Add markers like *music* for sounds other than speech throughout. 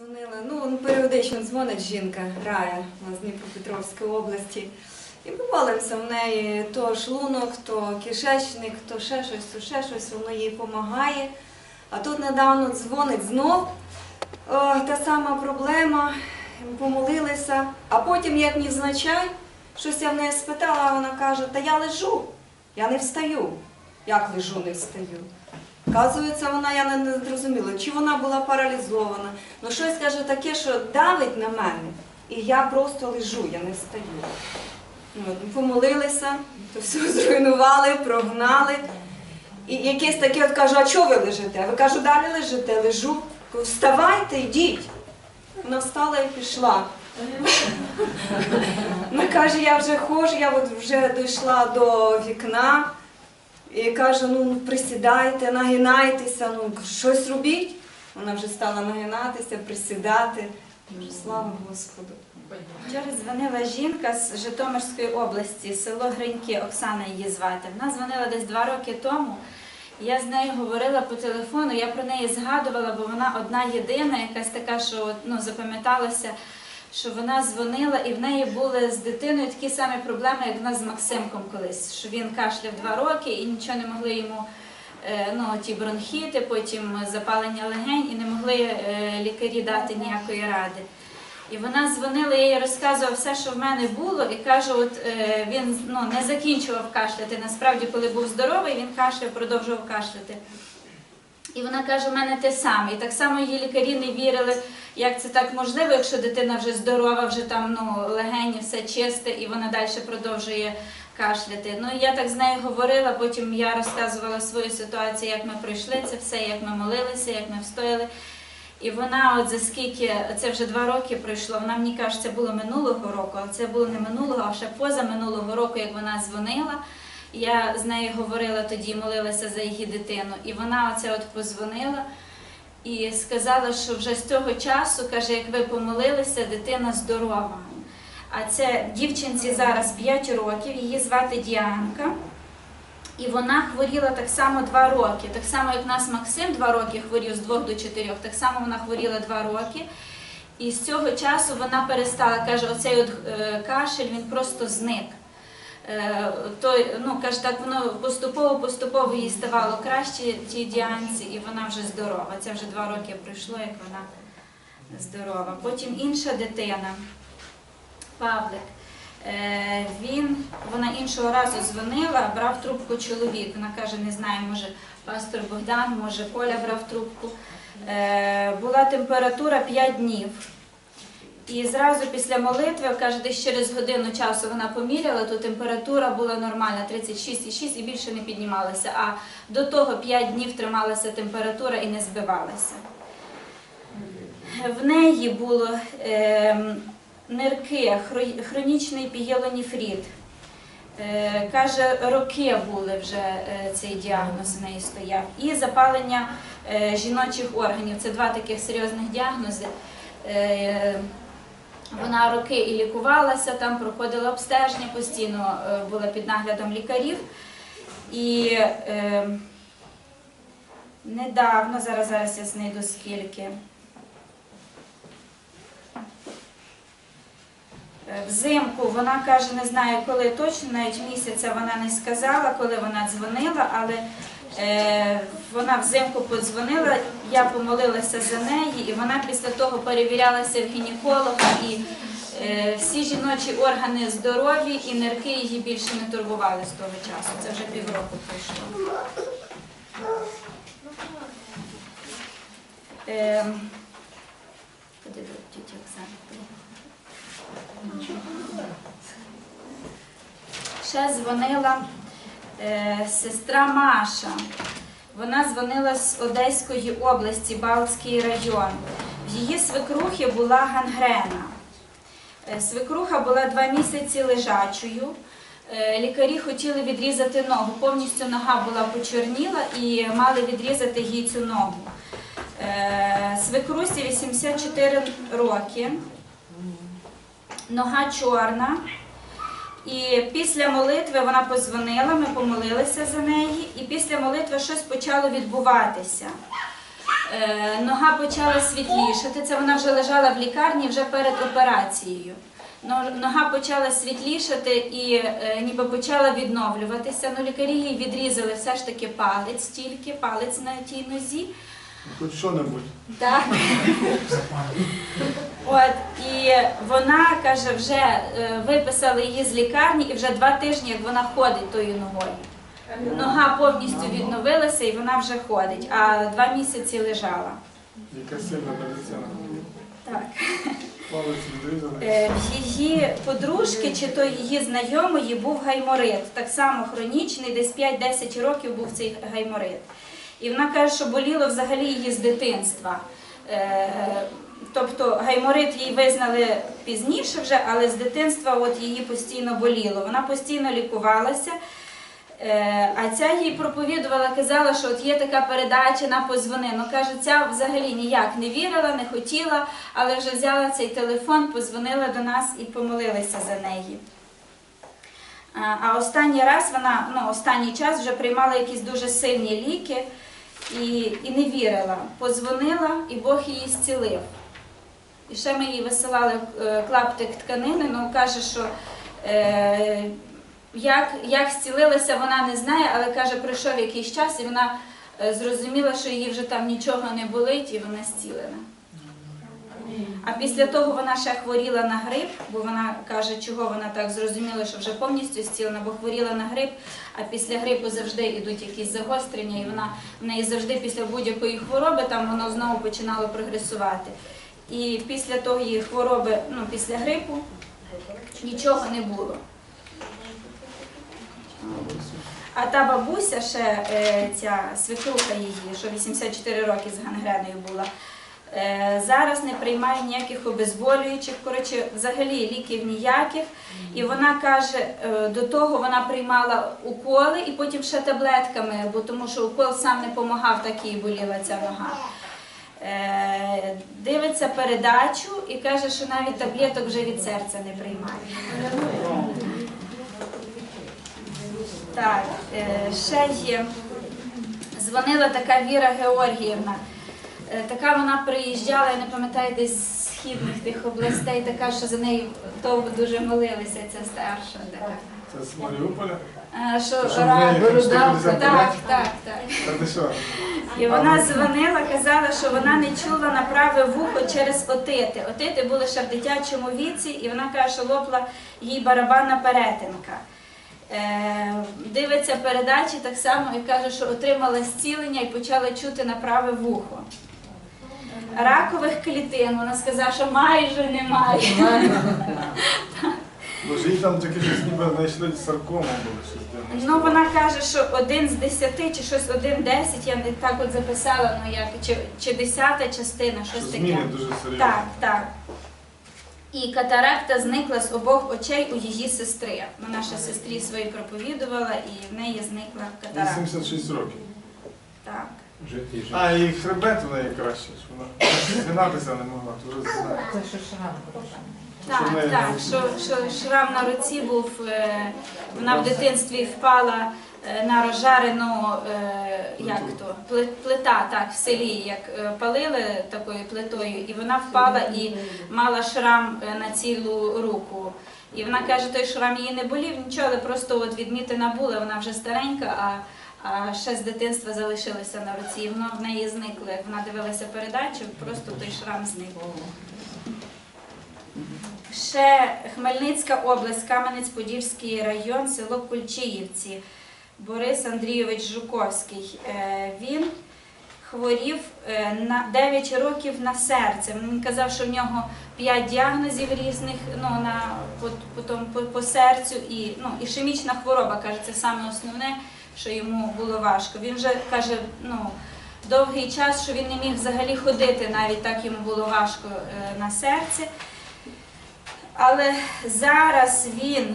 Дзвонила, ну періодично дзвонить жінка, Рая, з Дніпропетровської області. І ми в неї то шлунок, то кишечник, то ще щось, то ще щось, воно їй допомагає. А тут недавно дзвонить знов о, та сама проблема, помолилися, а потім, як невзначай, щось я в неї спитала, а вона каже, та я лежу, я не встаю. Як лежу, не встаю? Оказується, вона я не, зрозуміла, чи вона була паралізована. Ну щось каже таке, що давить на мене, і я просто лежу, я не встаю. Ну, помолилися, то все *laughs* зруйнували, прогнали. І якесь таке от кажу, а чого ви лежите? Ви кажу, далі лежите, лежу. Вставайте, йдіть. Вона встала і пішла. Вона *laughs* каже, я вже ходжу, я от вже дійшла до вікна. І каже, ну присідайте, нагинайтеся, ну щось робіть. Вона вже стала нагинатися, присідати. Слава Господу. Вчора дзвонила жінка з Житомирської області, село Гриньки, Оксана її звати. Вона дзвонила десь два роки тому. Я з нею говорила по телефону, я про неї згадувала, бо вона одна єдина, якась така, що ну, запам'яталася, що вона дзвонила і в неї були з дитиною такі самі проблеми, як в нас з Максимком колись, що він кашляв два роки і нічого не могли йому. е, Ну, ті бронхіти, потім запалення легень, і не могли е, лікарі дати ніякої ради. І вона дзвонила, я їй розказувала все, що в мене було, і каже, от е, він ну, не закінчував кашляти. Насправді, коли був здоровий, він кашляв, продовжував кашляти. І вона каже, у мене те саме. І так само її лікарі не вірили, як це так можливо, якщо дитина вже здорова, вже там ну, легені, все чисте, і вона далі продовжує кашляти. Ну я так з нею говорила, потім я розказувала свою ситуацію, як ми пройшли це все, як ми молилися, як ми встояли. І вона, от за скільки, це вже два роки пройшло, вона мені каже, це було минулого року, а це було не минулого, а ще поза минулого року, як вона дзвонила. Я з нею говорила тоді, молилася за її дитину. І вона оце от позвонила і сказала, що вже з того часу, каже, як ви помолилися, дитина здорова. А це дівчинці зараз 5 років, її звати Діанка. І вона хворіла так само два роки. Так само, як нас Максим два роки хворів з двох до чотирьох, так само вона хворіла два роки. І з цього часу вона перестала, каже, оцей от е, кашель він просто зник. Е, той, ну, каже, так воно поступово-поступово їй ставало краще тій діанці, і вона вже здорова. Це вже два роки пройшло, як вона здорова. Потім інша дитина, Павлик. Е, Він, вона іншого разу дзвонила, брав трубку чоловік. Вона каже, не знаю, може пастор Богдан, може Коля брав трубку. Е, Була температура 5 днів. І зразу після молитви, каже, десь через годину часу вона поміряла, то температура була нормальна 36,6 і більше не піднімалася. А до того 5 днів трималася температура і не збивалася. В неї було е, нирки, хронічний пієлоніфрит. Е, каже, роки були вже е, цей діагноз в неї стояв. І запалення е, жіночих органів. Це два таких серйозних діагнози. Е, вона роки і лікувалася, там проходила обстеження, постійно е, була під наглядом лікарів. І е, недавно, зараз, зараз я знайду скільки. Е, Взимку вона каже, не знаю коли точно, навіть місяця вона не сказала, коли вона дзвонила, але вона взимку подзвонила, я помолилася за неї, і вона після того перевірялася в гінеколога, і е, всі жіночі органи здорові, і нирки її більше не турбували з того часу. Це вже півроку пройшло. Е? Ще дзвонила е, сестра Маша. Вона дзвонила з Одеської області, Балтський район. В її свекрухи була гангрена. Е, Свекруха була два місяці лежачою. Е, Лікарі хотіли відрізати ногу. Повністю нога була почорніла і мали відрізати їй цю ногу. Е, Свекрусі 84 роки нога чорна. І після молитви вона позвонила, ми помолилися за неї, і після молитви щось почало відбуватися. Е, Нога почала світлішати. Це вона вже лежала в лікарні вже перед операцією. Нога почала світлішати і е, ніби почала відновлюватися. Ну, лікарі їй відрізали все ж таки палець, тільки палець на тій нозі. Хоч що-небудь. Так. *laughs* От, і вона каже, вже е, виписали її з лікарні, і вже два тижні, як вона ходить тою ногою. Нога повністю відновилася і вона вже ходить, а два місяці лежала. Яка сильна медицина. Так. Е, В її подружки чи то її знайомої був гайморит, так само хронічний, десь 5-10 років був цей гайморит. І вона каже, що боліло взагалі її з дитинства. Е, Тобто гайморит їй визнали пізніше вже, але з дитинства от її постійно боліло. Вона постійно лікувалася. Е, А ця їй проповідувала, казала, що от є така передача на позвони. Ну каже, ця взагалі ніяк не вірила, не хотіла, але вже взяла цей телефон, позвонила до нас і помолилася за неї. А, А останній раз вона, ну останній час вже приймала якісь дуже сильні ліки і, і не вірила. Позвонила, і Бог її зцілив. І ще ми їй висилали е, клаптик тканини, ну каже, що е, як, як зцілилася, вона не знає, але каже, пройшов якийсь час, і вона е, зрозуміла, що їй вже там нічого не болить, і вона зцілена. А після того вона ще хворіла на грип, бо вона каже, чого вона так зрозуміла, що вже повністю зцілена, бо хворіла на грип, а після грипу завжди йдуть якісь загострення, і вона в неї завжди після будь-якої хвороби там воно знову починало прогресувати. І після тої хвороби, ну після грипу, нічого не було. А та бабуся ще е, ця свекруха її, що 84 роки з гангреною була. е, Зараз не приймає ніяких обезболюючих, коротше, взагалі ліків ніяких. І вона каже, е, до того вона приймала уколи і потім ще таблетками, бо тому що укол сам не допомагав, так їй боліла ця нога. Е, Дивиться передачу і каже, що навіть таблеток вже від серця не приймає. Так, е, ще є. Дзвонила така Віра Георгіївна. Е, Така вона приїжджала, я не пам'ятаю, десь з східних тих областей, така, що за нею довго дуже молилися, ця старша. Така. Це з Маріуполя. Що, Що в ра- неї там 150 так, так, так. Та ти що? І вона дзвонила, казала, що вона не чула на праве вухо через отити. Отити були ще в дитячому віці, і вона каже, що лопла їй барабанна перетинка. Е, дивиться передачі так само і каже, що отримала зцілення і почала чути на праве вухо. Ракових клітин, вона сказала, що майже немає. *laughs* ж їй там таке щось ніби знайшли саркому було щось дивне. Ну, вона каже, що один з десяти чи щось один десять, я не так от записала, ну як, чи, чи десята частина, Що щось таке. зміни дуже серйозні. Так, так. І катаракта зникла з обох очей у її сестри. Вона ще сестрі своїй проповідувала, і в неї зникла катаракта. 86 років. Так. А, і хребет в неї краще, що вона згинатися не могла, то вже знає. Це що шрам. Так, так, що, що шрам на руці був, е, вона в дитинстві впала е, на розжарену, е, як то, пле- плита, так, в селі, як е, палили такою плитою, і вона впала і мала шрам е, на цілу руку. І вона каже, той шрам її не болів, нічого, але просто от відмітина була, вона вже старенька, а, а ще з дитинства залишилося на руці, і воно в неї зникло. Як вона дивилася передачу, просто той шрам зник. Ще Хмельницька область, Кам'янець-Подільський район, село Кульчиївці. Борис Андрійович Жуковський. Е, Він хворів е, на 9 років на серце. Він казав, що в нього 5 діагнозів різних ну, на, по, по, по, по серцю і ну, ішемічна хвороба, каже, це саме основне, що йому було важко. Він вже каже, ну, довгий час, що він не міг взагалі ходити, навіть так йому було важко е, на серці. Але зараз він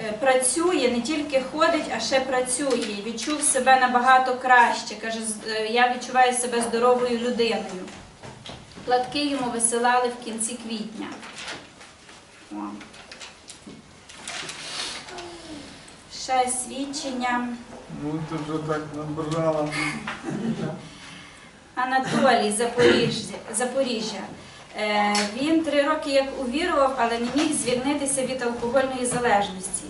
е, працює, не тільки ходить, а ще працює. Відчув себе набагато краще. Каже, е, я відчуваю себе здоровою людиною. Платки йому висилали в кінці квітня. О. Ще свідчення. Ну ти вже так набирала. *laughs* Анатолій Запоріжжя. Запоріжжя. Е, Він три роки як увірував, але не міг звільнитися від алкогольної залежності.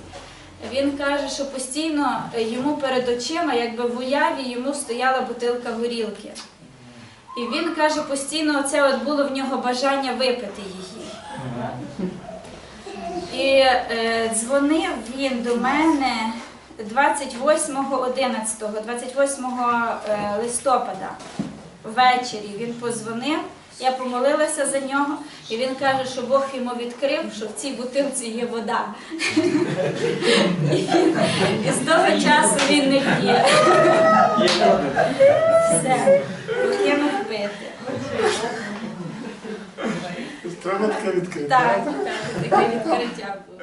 Він каже, що постійно йому перед очима, якби в уяві йому стояла бутилка горілки. І він каже, постійно це от було в нього бажання випити її. І е, дзвонив він до мене 28.11, 28 е, листопада ввечері. Він позвонив, я помолилася за нього, і він каже, що Бог йому відкрив, що в цій бутилці є вода. І, з того часу він не п'є. Все, покинув пити. Треба таке відкриття. Так, так, таке відкриття було.